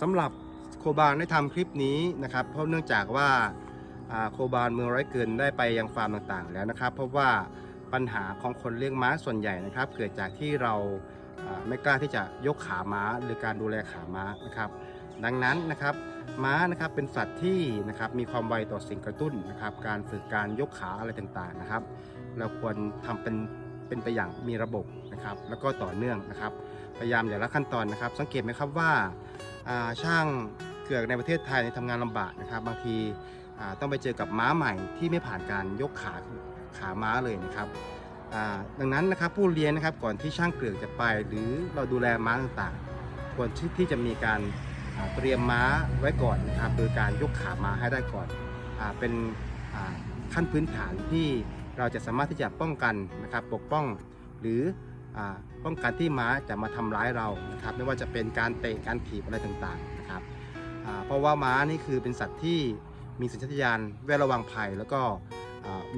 สำหรับโคบานได้ทำคลิปนี้นะครับ เพราะเนื่องจากว่าโคบานเมืองร้อยเกินได้ไปยังฟาร์มต่างๆ แล้วนะครับ เพราะว่าปัญหาของคนเลี้ยงม้าส่วนใหญ่นะครับ เกิดจากที่เราอ่าไม่กล้าที่จะยกขาม้าหรือการดูแลขาม้านะครับ ดังนั้นนะครับม้านะครับเป็นสัตว์ที่นะครับมีความไวต่อสิ่งกระตุ้นนะครับ การฝึกการยกขาอะไรต่างๆนะครับ เราควรทำเป็น เป็นไปอย่างมีระบบนะครับ แล้วก็ต่อเนื่องนะครับ พยายามอย่าละขั้นตอนนะครับ สังเกตไหมครับว่าช่างเกือกในประเทศไทยในยทำงานลำบากนะครับ บางทีต้องไปเจอกับม้าใหม่ที่ไม่ผ่านการยกขาขาม้าเลยนะครับดังนั้นนะครับผู้เรียนนะครับก่อนที่ช่างเกลือกจะไป หรือเราดูแลม้าต่างๆ ควรที่ที่จะมีการเตรียมม้าไว้ก่อนนะครับ โดยการยกขาม้าให้ได้ก่อนอเป็นขั้นพื้นฐานที่ เราจะสามารถที่จะป้องกันนะครับปกป้องหรืออป้องกันที่ม้าจะมาทำร้ายเรานะครับไม่ว่าจะเป็นการเตะการถีบอะไรต่างๆนะครับเพราะว่าม้านี่คือเป็นสัตว์ที่มีสัญชาตญาณแวดระวังภัย แล้วก็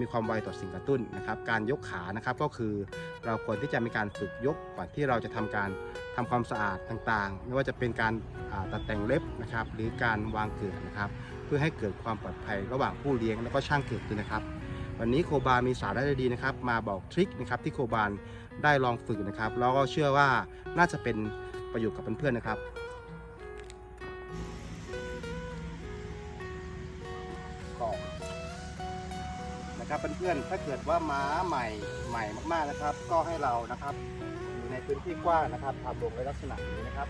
มีความไวต่อสิ่งกระตุ้นนะครับ การยกขานะครับก็คือเราควรที่จะมีการฝึกยกก่อนที่เราจะทำการทำความสะอาดต่างๆ ไม่ว่าจะเป็นการตัดแต่งเล็บนะครับ หรือการวางเกลือนะครับ เพื่อให้เกิดความปลอดภัยระหว่างผู้เลี้ยงแล้วก็ช่างเกลือด้วยนะครับ วันนี้โคบานมีสาระดีๆนะครับ มาบอกทริคนะครับที่โคบานได้ลองฝึกนะครับ แล้วก็เชื่อว่าน่าจะเป็นประโยชน์กับเพื่อนๆนะครับนะครับเพื่อนๆถ้าเกิดว่าม้าใหม่ใหม่มากๆนะครับ ก็ให้เรานะครับอยู่ในพื้นที่กว้างนะครับทำลงในลักษณะนี้นะครับ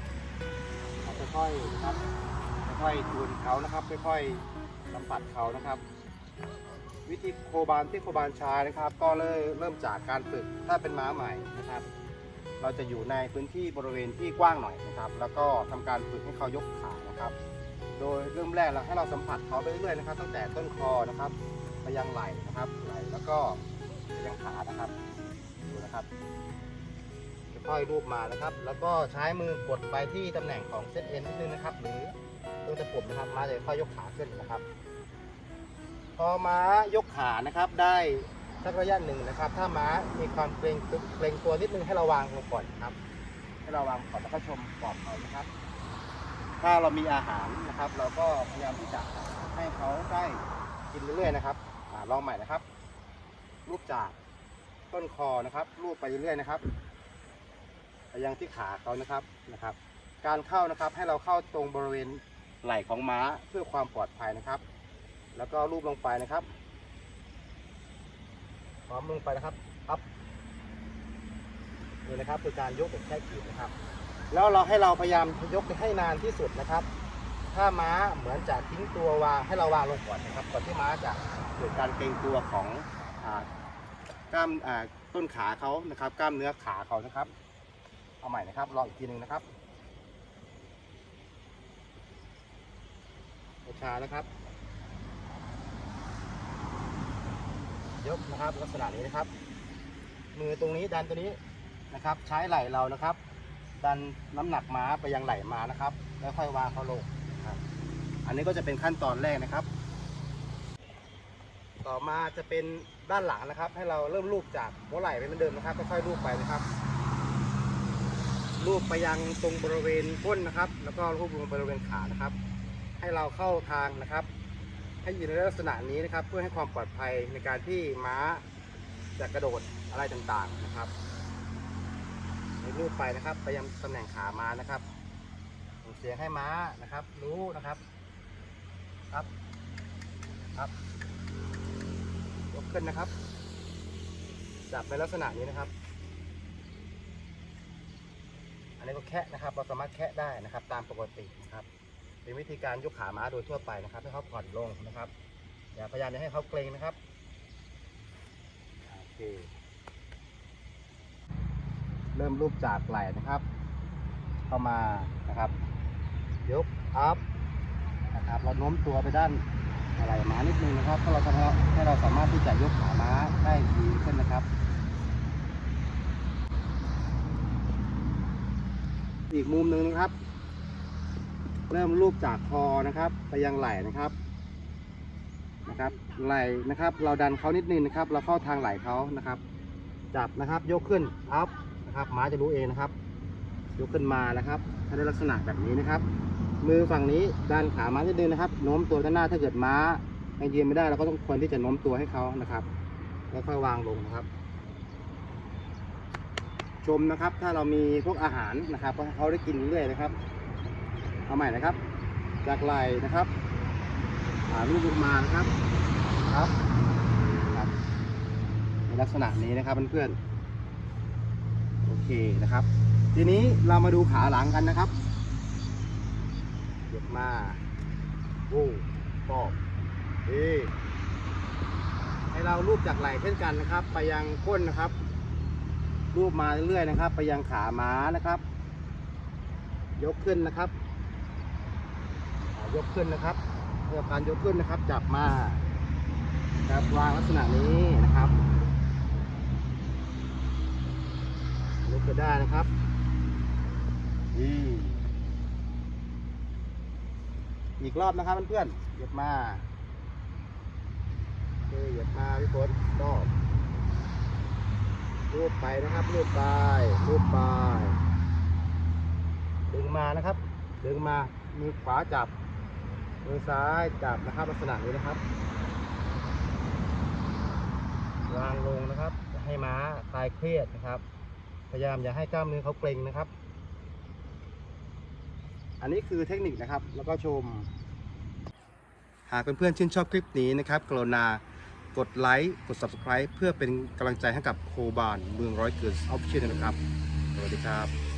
ค่อยๆนะครับค่อยๆทูนเขานะครับค่อยๆสัมผัสเขานะครับ วิธีโคบานที่โคบานใช้นะครับ ก็เริ่มเริ่มจากการฝึกถ้าเป็นม้าใหม่นะครับ เราจะอยู่ในพื้นที่บริเวณที่กว้างหน่อยนะครับ แล้วก็ทำการฝึกให้เขายกขานะครับ โดยเริ่มแรกเราให้เราสัมผัสเขาไปเรื่อยๆนะครับ ตั้งแต่ต้นคอนะครับไปยังไหล่นะครับไหล่แล้วก็ไปยังขานะครับดูนะครับค่อยรูปมานะครับ แล้วก็ใช้มือกดไปที่ตำแหน่งของเซตเอ็นนิดนึงนะครับ หรือตรงตะปุ่มนะครับม้าจะค่อยยกขาขึ้นนะครับ พอม้ายกขานะครับได้สักระยะหนึ่งนะครับ ถ้าม้ามีความเกรงเกรงตัวนิดนึงให้เราวางลงก่อนครับ ให้เราวางก่อนแล้วก็ชมกรอบเขานะครับ ถ้าเรามีอาหารนะครับ เราก็พยายามที่จะให้เขาได้กินเรื่อยๆนะครับอาลองใหม่นะครับ รูปจากต้นคอนะครับ รูปไปเรื่อยๆนะครับไปยังที่ขาเขานะครับนะครับ การเข้านะครับให้เราเข้าตรงบริเวณไหล่ของม้าเพื่อความปลอดภัยนะครับ แล้วก็รูปลงไปนะครับพร้อมลงไปนะครับอัพนี่นะครับคือการยกแบบแค่ขีดนะครับ แล้วเราให้เราพยายามยกให้นานที่สุดนะครับ ถ้าม้าเหมือนจะทิ้งตัววางให้เราวางลงก่อนนะครับ ก่อนที่ม้าจะเกิดการเกรงตัวของอกล้ามต้นขาเขานะครับ กล้ามเนื้อขาเขานะครับ เอาใหม่นะครับลองอีกทีหนึ่งนะครับช้านะครับ ยกนะครับลักษณะนี้นะครับ มือตรงนี้ดันตัวนี้นะครับ ใช้ไหล่เรานะครับ ดันน้ำหนักม้าไปยังไหล่ม้านะครับ แล้วค่อยวางเขาลงครับ อันนี้ก็จะเป็นขั้นตอนแรกนะครับ ต่อมาจะเป็นด้านหลังนะครับ ให้เราเริ่มลูบจากหัวไหล่ไปเหมือนเดิมนะครับค่อยๆลูบไปนะครับลูบไปยังตรงบริเวณก้นนะครับ แล้วก็ลูบลงบริเวณขานะครับ ให้เราเข้าทางนะครับ ให้อยู่ในลักษณะนี้นะครับ เพื่อให้ความปลอดภัยในการที่ม้าจะกระโดดอะไรต่างๆนะครับในรูปไปนะครับไปยังตำแหน่งขาม้านะครับส่งเสียงให้ม้านะครับ รู้นะครับครับครับยกขึ้นนะครับ จับในลักษณะนี้นะครับ อันนี้ก็แคะนะครับ เราสามารถแคะได้นะครับ ตามปกตินะครับ เป็นวิธีการยกขาม้าโดยทั่วไปนะครับ ให้เขาผ่อนลงนะครับ อย่าพยายามอย่าให้เขาเกรงนะครับโอเคเริ่มรูปจากไหล่นะครับ เข้ามานะครับ ยกอัพนะครับ เราโน้มตัวไปด้านไหล่ม้านิดนึงนะครับเราทำให้เราให้เราสามารถที่จะยกขาม้าได้ดีขึ้นนะครับอีกมุมหนึ่งนะครับ เริ่มรูปจากคอนะครับ ไปยังไหล่นะครับนะครับ ไหล่นะครับ เราดันเขานิดนึงนะครับ เราเข้าทางไหล่เขานะครับ จับนะครับยกขึ้นอัพนะครับม้าจะรู้เองนะครับ ยกขึ้นมานะครับให้ได้ลักษณะแบบนี้นะครับ มือฝั่งนี้ดันขาม้านิดนึงนะครับโน้มตัวด้านหน้าถ้าเกิดม้ายังยืนไม่ได้เราก็ต้องควรที่จะโน้มตัวให้เขานะครับแล้วค่อยวางลงนะครับ ชมนะครับ ถ้าเรามีพวกอาหารนะครับก็ให้เขาได้กินเรื่อยนะครับ เอาใหม่นะครับ จากไหล่นะครับอ่าลูกลงมานะครับครับครับ ในลักษณะนี้นะครับเพื่อนๆโอเคนะครับ ทีนี้เรามาดูขาหลังกันนะครับเหยียบมาโอ้ปอบดีให้เราลูบจากไหล่เช่นกันนะครับ ไปยังก้นนะครับ รูปมาเรื่อยๆนะครับ ไปยังขาม้านะครับ ยกขึ้นนะครับอ่า ยกขึ้นนะครับเพื่อการยกขึ้นนะครับ จับมาครับวางลักษณะนี้นะครับยกก็ได้นะครับนี่อีกรอบนะครับเพื่อนๆเหยียบมาเคเหยียบมาพี่ฝนรอบรูปไปนะครับรูปไปรูปไปดึงมานะครับ ดึงมามือขวาจับ มือซ้ายจับนะครับลักษณะนี้นะครับวางลงนะครับ ให้ม้าคลายเครียดนะครับ พยายามอย่าให้กล้ามเนื้อเขาเกร็งนะครับ อันนี้คือเทคนิคนะครับ แล้วก็ชม หากเพื่อนๆชื่นชอบคลิปนี้นะครับ กรุณากดไลค์ กด Subscribe เพื่อเป็นกำลังใจให้กับโคบานเมืองร้อยเกินออฟฟิเชียลนะครับ สวัสดีครับ